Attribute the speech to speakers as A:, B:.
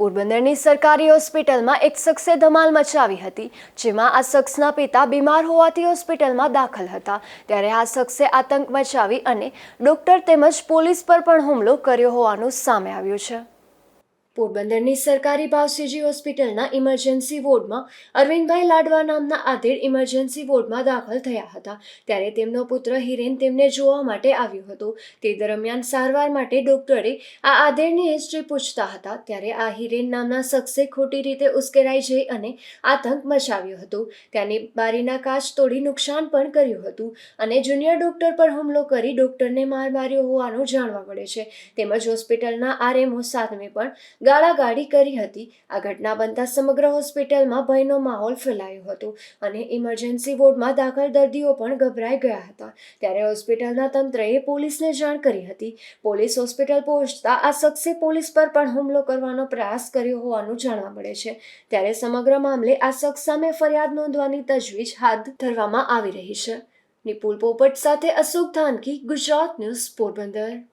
A: પોરબંદરની સરકારી હોસ્પિટલમાં એક શખ્સે ધમાલ મચાવી હતી, જેમાં આ શખ્સના પિતા બીમાર હોવાથી હોસ્પિટલમાં દાખલ હતા. ત્યારે આ શખ્સે આતંક મચાવી અને ડોક્ટર તેમજ પોલીસ પર પણ હુમલો કર્યો હોવાનું સામે આવ્યું છે. પોરબંદરની સરકારી ભાવસીજી હોસ્પિટલના ઇમરજન્સી વોર્ડમાં અરવિંદભાઈ લાડવા નામના આધેડ ઇમરજન્સી વોર્ડમાં દાખલ થયા હતા. ત્યારે તેમનો પુત્ર હિરેન તેમને જોવા માટે આવ્યો હતો. તે દરમિયાન સારવાર માટે ડોક્ટરે આ આધેડની હિસ્ટ્રી પૂછતા હતા. ત્યારે આ હિરેન નામના શખ્સે ખોટી રીતે ઉશ્કેરાઈ જઈ અને આતંક મચાવ્યો હતો. ત્યાંની બારીના કાચ તોડી નુકસાન પણ કર્યું હતું અને જુનિયર ડોક્ટર પર હુમલો કરી ડોક્ટરને માર માર્યો હોવાનું જાણવા મળે છે. તેમજ હોસ્પિટલના આરએમઓ સામે પણ ગાળાગાળી કરી હતી. આ ઘટના બનતા સમગ્ર હોસ્પિટલમાં ભયનો માહોલ ફેલાયો હતો અને ઇમરજન્સી વોર્ડમાં દાખલ દર્દીઓ પણ ગભરાઈ ગયા હતા. ત્યારે હોસ્પિટલના તંત્રએ પોલીસને જાણ કરી હતી. પોલીસ હોસ્પિટલ પહોંચતા આ શખ્સે પોલીસ પર પણ હુમલો કરવાનો પ્રયાસ કર્યો હોવાનું જાણવા મળે છે. ત્યારે સમગ્ર મામલે આ શખ્સ સામે ફરિયાદ નોંધવાની તજવીજ હાથ ધરવામાં આવી રહી છે. નિપુલ પોપટ સાથે અશોક ધાનકી ગુજરાત ન્યૂઝ પોરબંદર.